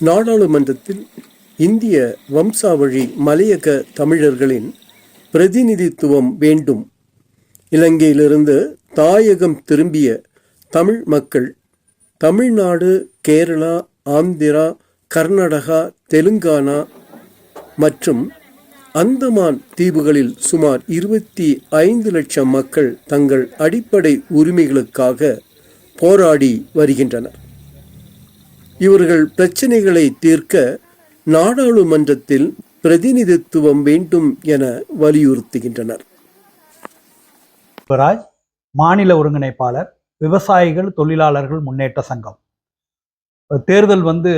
நாடாளுமன்றத்தில் இந்திய வம்சாவழி மலையக தமிழர்களின் பிரதிநிதித்துவம் வேண்டும். இலங்கையிலிருந்து தாயகம் திரும்பிய தமிழ் மக்கள் தமிழ்நாடு கேரளா ஆந்திரா கர்நாடகா தெலுங்கானா மற்றும் அந்தமான் தீவுகளில் சுமார் இருபத்தி ஐந்து லட்சம் மக்கள் தங்கள் அடிப்படை உரிமைகளுக்காக போராடி வருகின்றனர். இவர்கள் பிரச்சனைகளை தீர்க்க நாடாளுமன்றத்தில் பிரதிநிதித்துவம் வேண்டும் என வலியுறுத்துகின்றனர். சிவராஜ் மாநில ஒருங்கிணைப்பாளர் விவசாயிகள் தொழிலாளர்கள் முன்னேற்ற சங்கம். தேர்தல் வந்து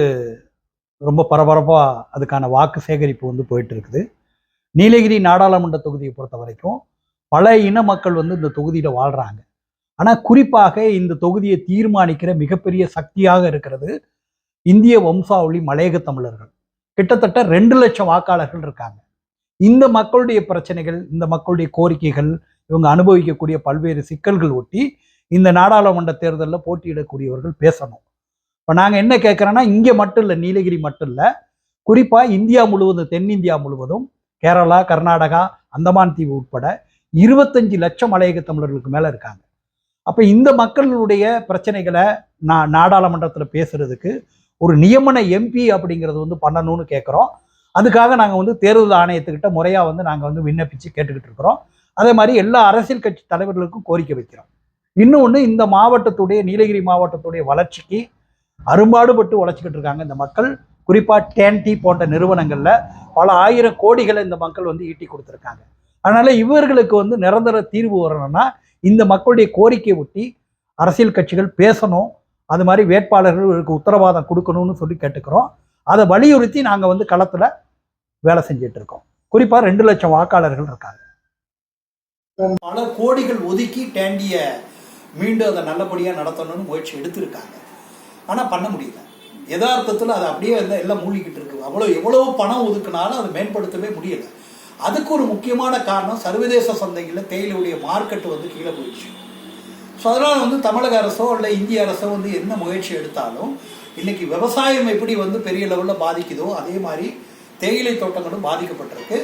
ரொம்ப பரபரப்பாக அதுக்கான வாக்கு சேகரிப்பு வந்து போயிட்டு இருக்குது நீலகிரி நாடாளுமன்ற தொகுதியை பொறுத்த வரைக்கும் பல இன மக்கள் வந்து இந்த தொகுதியில் வாழ்கிறாங்க ஆனால் குறிப்பாக இந்த தொகுதியை தீர்மானிக்கிற மிகப்பெரிய சக்தியாக இருக்கிறது இந்திய வம்சாவளி மலையக தமிழர்கள். கிட்டத்தட்ட ரெண்டு லட்சம் வாக்காளர்கள் இருக்காங்க. இந்த மக்களுடைய பிரச்சனைகள் இந்த மக்களுடைய கோரிக்கைகள் இவங்க அனுபவிக்கக்கூடிய பல்வேறு சிக்கல்கள் ஒட்டி இந்த நாடாளுமன்ற தேர்தலில் போட்டியிடக்கூடியவர்கள் பேசணும். இப்போ நாங்கள் என்ன கேட்குறோன்னா இங்கே மட்டும் இல்லை நீலகிரி மட்டும் இல்லை. குறிப்பாக இந்தியா முழுவதும் தென்னிந்தியா முழுவதும் கேரளா கர்நாடகா அந்தமான் தீவு உட்பட இருபத்தஞ்சு லட்சம் மலையக தமிழர்களுக்கு மேலே இருக்காங்க. அப்போ இந்த மக்களுடைய பிரச்சனைகளை நான் நாடாளுமன்றத்தில் பேசுறதுக்கு ஒரு நியமன எம்பி அப்படிங்கிறது வந்து பண்ணணும்னு கேட்குறோம் அதுக்காக நாங்கள் வந்து தேர்தல் ஆணையத்துக்கிட்ட முறையாக வந்து நாங்கள் வந்து விண்ணப்பித்து கேட்டுக்கிட்டு இருக்கிறோம். அதே மாதிரி எல்லா அரசியல் கட்சி தலைவர்களுக்கும் கோரிக்கை வைக்கிறோம். இன்னொன்று இந்த மாவட்டத்துடைய நீலகிரி மாவட்டத்துடைய வளர்ச்சிக்கு அரும்பாடுபட்டு உழைச்சிக்கிட்டு இருக்காங்க இந்த மக்கள். குறிப்பாக டேன்டி போன்ற நிறுவனங்களில் பல ஆயிரம் கோடிகளை இந்த மக்கள் வந்து ஈட்டி கொடுத்துருக்காங்க. அதனால் இவர்களுக்கு வந்து நிரந்தர தீர்வு வரணும்னா இந்த மக்களுடைய கோரிக்கை ஒட்டி அரசியல் கட்சிகள் பேசணும் அது மாதிரி வேட்பாளர்களுக்கு உத்தரவாதம் கொடுக்கணும்னு சொல்லி கேட்டுக்கிறோம். அதை வலியுறுத்தி நாங்கள் வந்து களத்தில் வேலை செஞ்சுட்டு இருக்கோம். குறிப்பாக ரெண்டு லட்சம் வாக்காளர்கள் இருக்காங்க. பல கோடிகள் ஒதுக்கி டேண்டிய மீண்டும் அதை நல்லபடியாக நடத்தணும்னு முயற்சி எடுத்திருக்காங்க. ஆனால் பண்ண முடியல. யதார்த்தத்தில் அது அப்படியே எல்லாம் எல்லாம் மூழ்கிக்கிட்டு இருக்கு. அவ்வளோ எவ்வளோ பணம் ஒதுக்குனாலும் அதை மேம்படுத்தவே முடியல. அதுக்கு ஒரு முக்கியமான காரணம் சர்வதேச சந்தைகளில் தேயிலுடைய மார்க்கெட் வந்து கீழே போயிடுச்சு. ஸோ அதனால் வந்து தமிழக அரசோ இல்லை இந்திய அரசோ வந்து என்ன முயற்சி எடுத்தாலும் இன்னைக்கு விவசாயம் எப்படி வந்து பெரிய லெவலில் பாதிக்குதோ அதே மாதிரி தேயிலை தோட்டங்களும் பாதிக்கப்பட்டிருக்கு.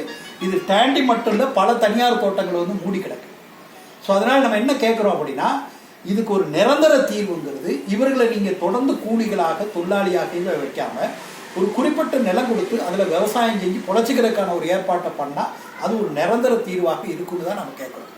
இது டேண்டி மட்டும் இல்லை பல தனியார் தோட்டங்கள் வந்து மூடி கிடக்கு. ஸோ அதனால் நம்ம என்ன கேட்குறோம் அப்படின்னா இதுக்கு ஒரு நிரந்தர தீர்வுங்கிறது இவர்களை நீங்கள் தொடர்ந்து கூலிகளாக தொழிலாளியாக வைக்காமல் ஒரு குறிப்பிட்ட நிலம் கொடுத்து அதில் விவசாயம் செஞ்சு பொழைச்சிக்கிறதுக்கான ஒரு ஏற்பாட்டை பண்ணால் அது ஒரு நிரந்தர தீர்வாக இருக்குன்னு தான் நம்ம கேட்குறோம்